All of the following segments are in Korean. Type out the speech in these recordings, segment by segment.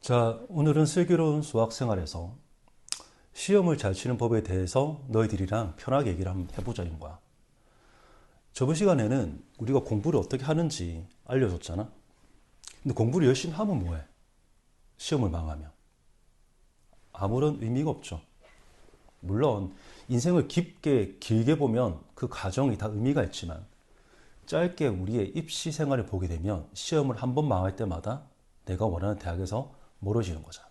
자, 오늘은 슬기로운 수학 생활에서 시험을 잘 치는 법에 대해서 너희들이랑 편하게 얘기를 한번 해보자 인 거야. 저번 시간에는 우리가 공부를 어떻게 하는지 알려줬잖아. 근데 공부를 열심히 하면 뭐해? 시험을 망하면. 아무런 의미가 없죠. 물론 인생을 깊게 길게 보면 그 과정이 다 의미가 있지만 짧게 우리의 입시 생활을 보게 되면 시험을 한 번 망할 때마다 내가 원하는 대학에서 멀어지는 거잖아.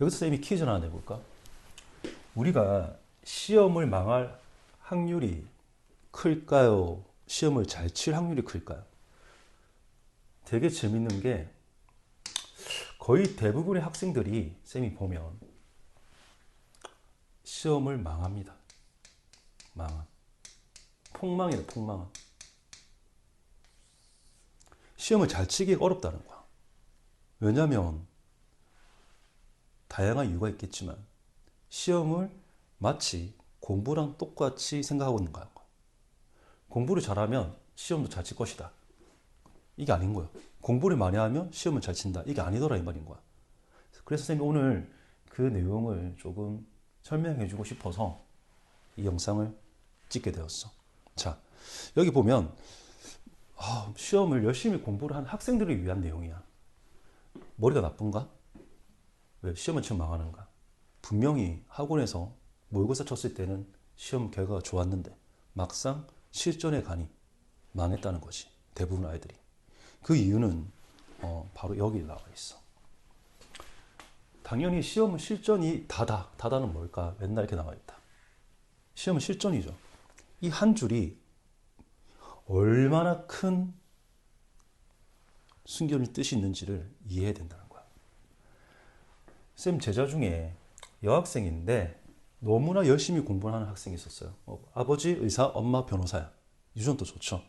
여기서 쌤이 퀴즈 하나 내볼까? 우리가 시험을 망할 확률이 클까요? 시험을 잘 칠 확률이 클까요? 되게 재밌는 게 거의 대부분의 학생들이 쌤이 보면 시험을 망합니다. 망함. 폭망이다, 폭망함. 시험을 잘 치기 어렵다는 거야. 왜냐하면 다양한 이유가 있겠지만 시험을 마치 공부랑 똑같이 생각하고 있는 거야. 공부를 잘하면 시험도 잘 칠 것이다. 이게 아닌 거야. 공부를 많이 하면 시험을 잘 친다. 이게 아니더라 이 말인 거야. 그래서 선생님이 오늘 그 내용을 조금 설명해 주고 싶어서 이 영상을 찍게 되었어. 자, 여기 보면 아, 시험을 열심히 공부를 한 학생들을 위한 내용이야. 머리가 나쁜가? 왜 시험은 지금 망하는가? 분명히 학원에서 모의고사 쳤을 때는 시험 결과가 좋았는데 막상 실전에 가니 망했다는 거지. 대부분 아이들이. 그 이유는 어, 바로 여기 나와 있어. 당연히 시험은 실전이 다다. 다다는 뭘까? 맨날 이렇게 나와 있다. 시험은 실전이죠. 이 한 줄이 얼마나 큰 숨겨진 뜻이 있는지를 이해해야 된다는 거야. 쌤 제자 중에 여학생인데 너무나 열심히 공부하는 학생이 있었어요. 어, 아버지 의사, 엄마 변호사야. 유전도 좋죠.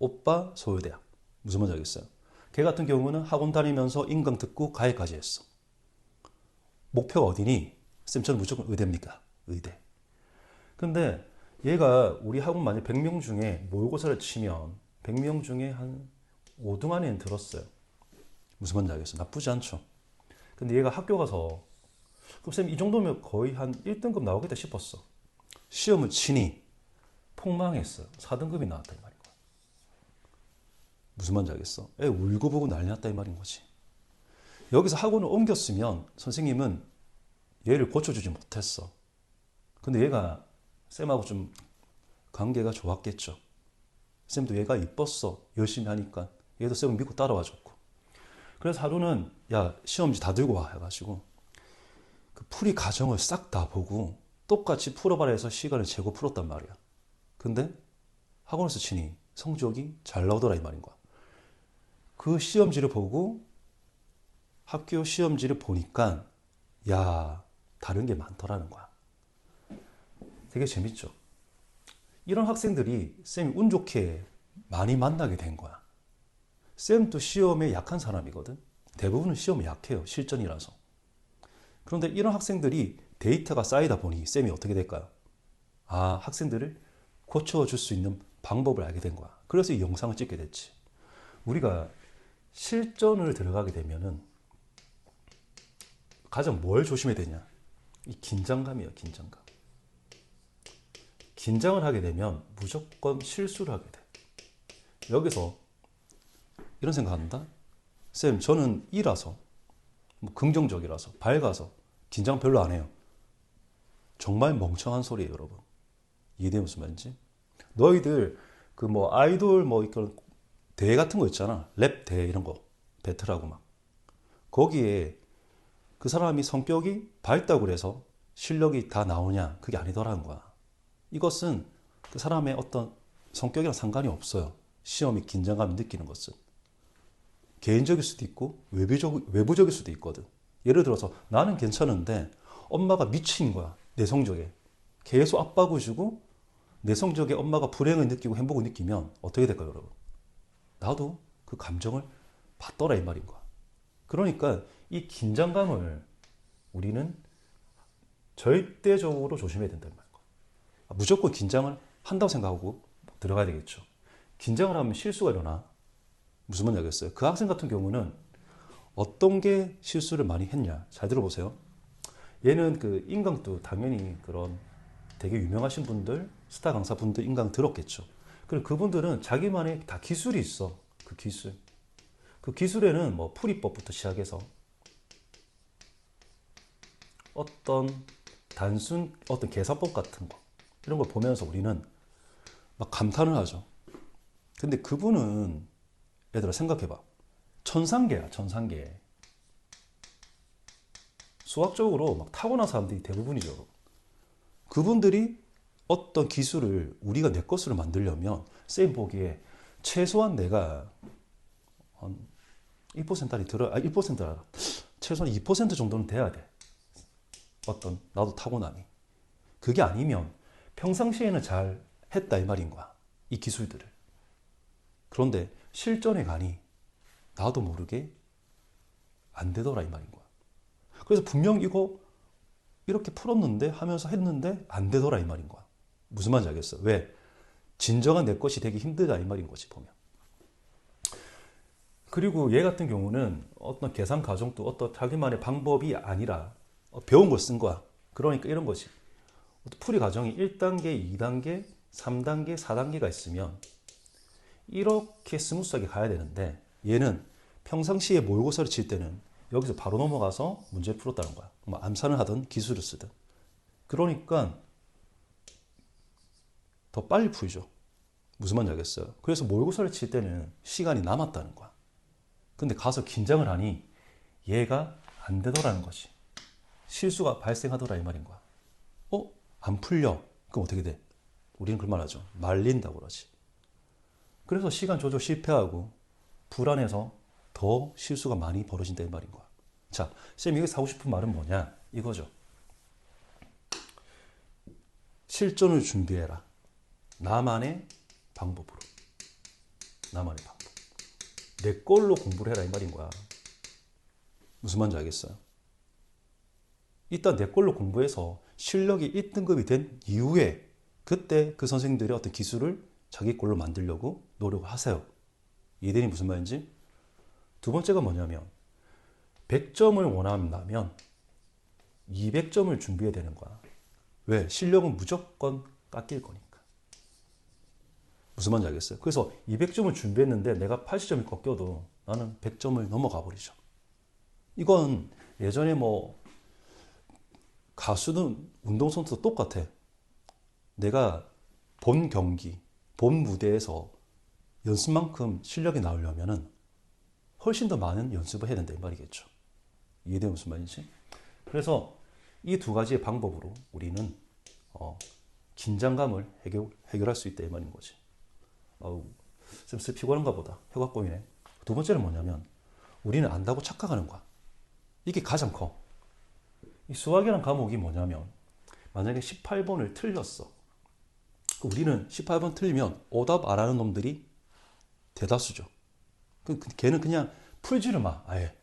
오빠 서울대학. 무슨 말인지 알겠어요? 걔 같은 경우는 학원 다니면서 인강 듣고 가해까지 했어. 목표가 어디니? 쌤, 저는 무조건 의대입니까? 의대. 근데 얘가 우리 학원 만약 100명 중에 모의고사를 치면 100명 중에 한 5등 안에는 들었어요. 무슨 말인지 알겠어? 나쁘지 않죠. 근데 얘가 학교 가서 그럼 쌤이 정도면 거의 한 1등급 나오겠다 싶었어. 시험을 치니 폭망했어요. 4등급이 나왔다 이 말인 거야. 무슨 말인지 알겠어? 애 울고 보고 난리 났다 이 말인 거지. 여기서 학원을 옮겼으면 선생님은 얘를 고쳐주지 못했어. 근데 얘가 쌤하고 좀 관계가 좋았겠죠. 쌤도 얘가 이뻤어. 열심히 하니까. 얘도 쌤을 믿고 따라와 줬고. 그래서 하루는 야 시험지 다 들고 와 해가지고 그 풀이 과정을 싹 다 보고 똑같이 풀어봐라 해서 시간을 재고 풀었단 말이야. 근데 학원에서 치니 성적이 잘 나오더라 이 말인 거야. 그 시험지를 보고 학교 시험지를 보니까 야 다른 게 많더라는 거야. 되게 재밌죠. 이런 학생들이 쌤이 운 좋게 많이 만나게 된 거야. 쌤도 시험에 약한 사람이거든. 대부분은 시험에 약해요. 실전이라서. 그런데 이런 학생들이 데이터가 쌓이다 보니 쌤이 어떻게 될까요? 아, 학생들을 고쳐줄 수 있는 방법을 알게 된 거야. 그래서 이 영상을 찍게 됐지. 우리가 실전을 들어가게 되면은 가장 뭘 조심해야 되냐? 이 긴장감이에요, 긴장감. 긴장을 하게 되면 무조건 실수를 하게 돼. 여기서 이런 생각한다. 쌤, 저는 이라서 뭐 긍정적이라서 밝아서 긴장 별로 안 해요. 정말 멍청한 소리예요, 여러분. 이해돼요 무슨 말인지? 너희들 그 뭐 아이돌 뭐 이런 대회 같은 거 있잖아. 랩 대회 이런 거 배틀하고 막 거기에 그 사람이 성격이 밝다고 그래서 실력이 다 나오냐? 그게 아니더라는 거야. 이것은 그 사람의 어떤 성격이랑 상관이 없어요. 시험이 긴장감을 느끼는 것은. 개인적일 수도 있고 외부적, 외부적일 수도 있거든. 예를 들어서 나는 괜찮은데 엄마가 미친 거야. 내 성적에. 계속 압박을 주고 내 성적에 엄마가 불행을 느끼고 행복을 느끼면 어떻게 될까요, 여러분? 나도 그 감정을 받더라 이 말인 거야. 그러니까 이 긴장감을 우리는 절대적으로 조심해야 된다는 말이야. 무조건 긴장을 한다고 생각하고 들어가야 되겠죠. 긴장을 하면 실수가 일어나. 무슨 말인지 알겠어요? 그 학생 같은 경우는 어떤 게 실수를 많이 했냐? 잘 들어보세요. 얘는 그 인강도 당연히 그런 되게 유명하신 분들, 스타 강사분들 인강 들었겠죠. 그리고 그분들은 자기만의 다 기술이 있어. 그 기술. 그 기술에는 뭐 풀이법부터 시작해서 어떤 단순 어떤 계산법 같은 거 이런 걸 보면서 우리는 막 감탄을 하죠. 근데 그분은 얘들아 생각해봐. 천상계야, 천상계. 수학적으로 막 타고난 사람들이 대부분이죠. 그분들이 어떤 기술을 우리가 내 것으로 만들려면 쌤 보기에 최소한 내가 한 1%리 들어, 아, 1%라. 최소한 2% 정도는 돼야 돼. 어떤, 나도 타고남이. 그게 아니면 평상시에는 잘 했다 이 말인 거야. 이 기술들을. 그런데 실전에 가니 나도 모르게 안 되더라 이 말인 거야. 그래서 분명 이거 이렇게 풀었는데 하면서 했는데 안 되더라 이 말인 거야. 무슨 말인지 알겠어? 왜? 진정한 내 것이 되기 힘들다 이 말인 거지 보면. 그리고 얘 같은 경우는 어떤 계산 과정도 어떤 자기만의 방법이 아니라 배운 걸 쓴 거야. 그러니까 이런 거지. 풀이 과정이 1단계, 2단계, 3단계, 4단계가 있으면 이렇게 스무스하게 가야 되는데 얘는 평상시에 모의고사를 칠 때는 여기서 바로 넘어가서 문제 풀었다는 거야. 뭐 암산을 하든 기술을 쓰든. 그러니까 더 빨리 풀죠. 무슨 말인지 알겠어요? 그래서 모의고사를 칠 때는 시간이 남았다는 거야. 근데 가서 긴장을 하니 얘가 안 되더라는 거지. 실수가 발생하더라 이 말인 거야. 어? 안 풀려. 그럼 어떻게 돼? 우리는 그런 말 하죠. 말린다고 그러지. 그래서 시간 조절 실패하고 불안해서 더 실수가 많이 벌어진다 이 말인 거야. 자, 쌤 이게 사고 싶은 말은 뭐냐? 이거죠. 실전을 준비해라. 나만의 방법으로. 나만의 방법. 내 걸로 공부를 해라 이 말인 거야. 무슨 말인지 알겠어요? 일단 내 걸로 공부해서 실력이 1등급이 된 이후에 그때 그 선생님들의 어떤 기술을 자기 걸로 만들려고 노력하세요. 이해되니 무슨 말인지? 두 번째가 뭐냐면 100점을 원한다면 200점을 준비해야 되는 거야. 왜? 실력은 무조건 깎일 거니까. 무슨 말인지 알겠어요? 그래서 200점을 준비했는데 내가 80점이 꺾여도 나는 100점을 넘어가 버리죠. 이건 예전에 뭐 가수든 운동선수도 똑같아. 내가 본 경기, 본 무대에서 연습만큼 실력이 나오려면은 훨씬 더 많은 연습을 해야 된다 이 말이겠죠. 이해되는 무슨 말인지? 그래서 이 두 가지의 방법으로 우리는 어, 긴장감을 해결, 해결할 수 있다 이 말인 거지. 어우, 쌤 피곤한가 보다. 혀가 꼬이네. 두 번째는 뭐냐면 우리는 안다고 착각하는 거야. 이게 가장 커. 이 수학이라는 과목이 뭐냐면 만약에 18번을 틀렸어. 우리는 18번 틀리면 오답 안 하는 놈들이 대다수죠. 그, 걔는 그냥 풀지를 마, 아예.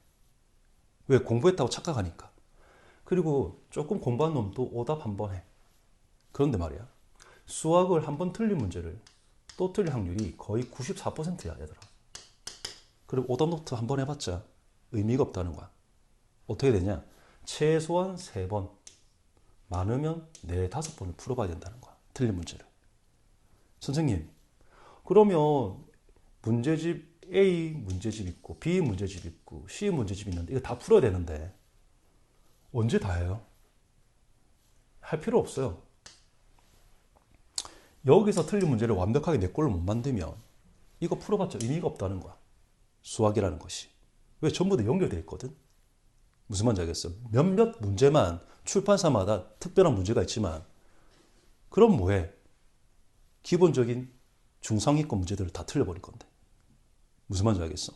왜? 공부했다고 착각하니까. 그리고 조금 공부한 놈도 오답 한 번 해. 그런데 말이야. 수학을 한 번 틀린 문제를 또 틀릴 확률이 거의 94%야, 얘들아. 그리고 오답 노트 한 번 해봤자 의미가 없다는 거야. 어떻게 되냐? 최소한 세 번, 많으면 네 다섯 번을 풀어봐야 된다는 거야. 틀린 문제를. 선생님, 그러면 문제집 A 문제집 있고 B 문제집 있고 C 문제집 있는데 이거 다 풀어야 되는데 언제 다 해요? 할 필요 없어요. 여기서 틀린 문제를 완벽하게 내 걸로 못 만들면 이거 풀어봤자 의미가 없다는 거야. 수학이라는 것이. 왜 전부 다 연결되어 있거든? 무슨 말인지 알겠어? 몇몇 문제만 출판사마다 특별한 문제가 있지만 그럼 뭐해? 기본적인 중상위권 문제들을 다 틀려버릴 건데. 무슨 말인지 알겠어?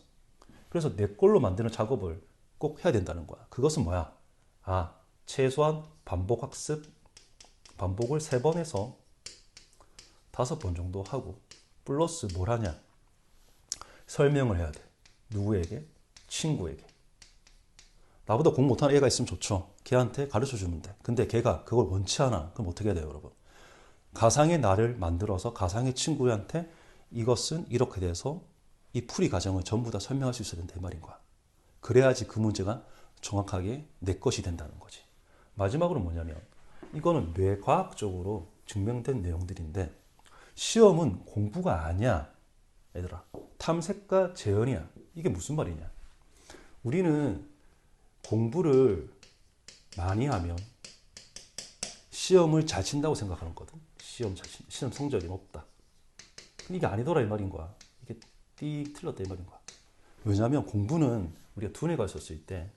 그래서 내 걸로 만드는 작업을 꼭 해야 된다는 거야. 그것은 뭐야? 아, 최소한 반복 학습, 반복을 세 번 해서 다섯 번 정도 하고, 플러스 뭘 하냐? 설명을 해야 돼. 누구에게? 친구에게. 나보다 공부 못하는 애가 있으면 좋죠. 걔한테 가르쳐 주면 돼. 근데 걔가 그걸 원치 않아. 그럼 어떻게 해야 돼요, 여러분? 가상의 나를 만들어서 가상의 친구한테 이것은 이렇게 돼서 이 풀이 과정을 전부 다 설명할 수 있어야 된다 이 말인 거야. 그래야지 그 문제가 정확하게 내 것이 된다는 거지. 마지막으로 뭐냐면 이거는 뇌과학적으로 증명된 내용들인데 시험은 공부가 아니야. 얘들아. 탐색과 재현이야. 이게 무슨 말이냐? 우리는 공부를 많이 하면 시험을 잘 친다고 생각하는 거거든. 시험 시험 성적이 높다. 이게 아니더라 이 말인 거야. 이게 띠 틀렸다 이 말인 거야. 왜냐하면 공부는 우리가 두뇌 가 있었을 때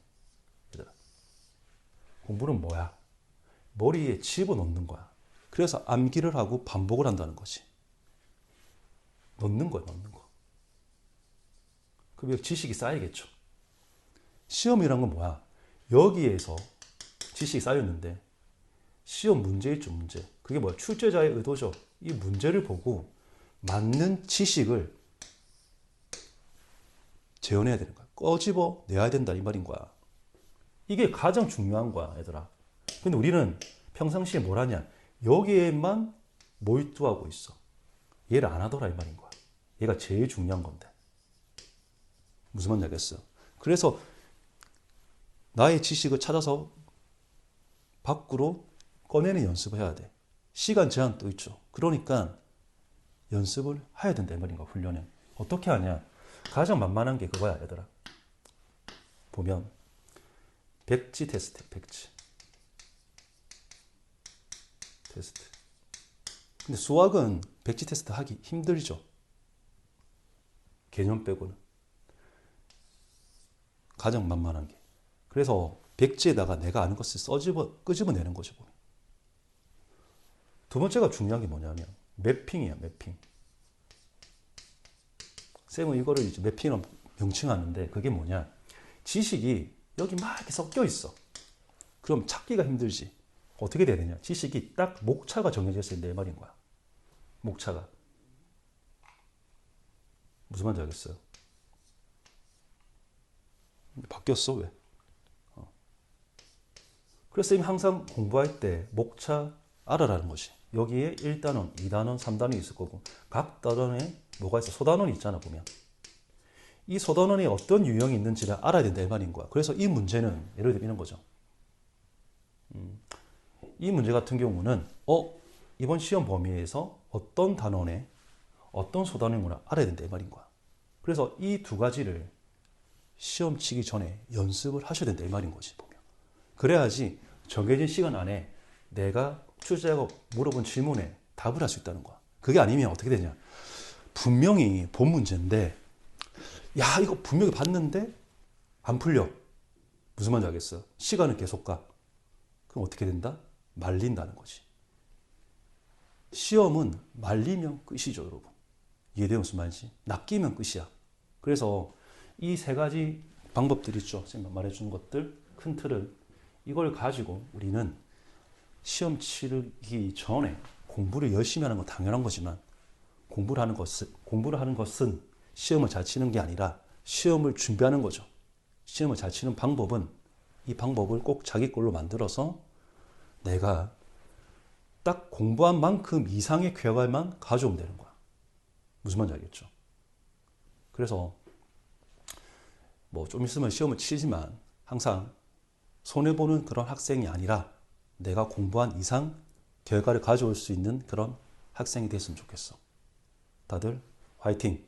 공부는 뭐야? 머리에 집어넣는 거야. 그래서 암기를 하고 반복을 한다는 거지. 넣는 거야, 넣는 거. 그럼 지식이 쌓이겠죠. 시험이란 건 뭐야? 여기에서 지식이 쌓였는데 시험 문제 있죠, 문제. 그게 뭐야? 출제자의 의도죠. 이 문제를 보고 맞는 지식을 재현해야 되는 거야. 꺼집어 내야 된다 이 말인 거야. 이게 가장 중요한 거야, 얘들아. 근데 우리는 평상시에 뭘 하냐? 여기에만 몰두하고 있어. 얘를 안 하더라 이 말인 거야. 얘가 제일 중요한 건데. 무슨 말인지 알겠어? 그래서 나의 지식을 찾아서 밖으로 꺼내는 연습을 해야 돼. 시간 제한도 있죠. 그러니까 연습을 해야 된다 이 말인 거야, 훈련은. 어떻게 하냐? 가장 만만한 게 그거야, 얘들아. 보면 백지 테스트, 백지. 테스트. 근데 수학은 백지 테스트 하기 힘들죠. 개념 빼고는. 가장 만만한 게. 그래서 백지에다가 내가 아는 것을 써집어, 끄집어내는 거죠. 두 번째가 중요한 게 뭐냐면 매핑이야, 매핑. 쌤은 이거를 이제 매핑으로 명칭하는데 그게 뭐냐. 지식이 여기 막 이렇게 섞여 있어. 그럼 찾기가 힘들지. 어떻게 돼야 되냐? 지식이 딱 목차가 정해져 있을 때 말인 거야. 목차가. 무슨 말인지 알겠어요? 바뀌었어, 왜? 어. 그래서 쌤이 항상 공부할 때 목차 알아라는 것이. 여기에 1단원, 2단원, 3단원이 있을 거고, 각 단원에 뭐가 있어? 소단원이 있잖아, 보면. 이 소단원이 어떤 유형이 있는지를 알아야 된다, 이 말인 거야. 그래서 이 문제는, 예를 들면 이런 거죠. 음, 이 문제 같은 경우는, 어, 이번 시험 범위에서 어떤 단원에 어떤 소단원을 알아야 된다, 이 말인 거야. 그래서 이 두 가지를 시험 치기 전에 연습을 하셔야 된다, 이 말인 거지, 보면. 그래야지 정해진 시간 안에 내가 출제자가 물어본 질문에 답을 할 수 있다는 거야. 그게 아니면 어떻게 되냐. 분명히 본 문제인데, 야, 이거 분명히 봤는데, 안 풀려. 무슨 말인지 알겠어? 시간은 계속 가. 그럼 어떻게 된다? 말린다는 거지. 시험은 말리면 끝이죠, 여러분. 이해돼요? 무슨 말인지? 낚이면 끝이야. 그래서 이 세 가지 방법들 있죠. 제가 말해준 것들, 큰 틀을. 이걸 가지고 우리는 시험 치르기 전에 공부를 열심히 하는 건 당연한 거지만 공부를 하는 것은 공부를 하는 것은 시험을 잘 치는 게 아니라 시험을 준비하는 거죠. 시험을 잘 치는 방법은 이 방법을 꼭 자기 걸로 만들어서 내가 딱 공부한 만큼 이상의 결과만 가져오면 되는 거야. 무슨 말인지 알겠죠? 그래서 뭐 좀 있으면 시험을 치지만 항상 손해보는 그런 학생이 아니라 내가 공부한 이상 결과를 가져올 수 있는 그런 학생이 됐으면 좋겠어. 다들 화이팅!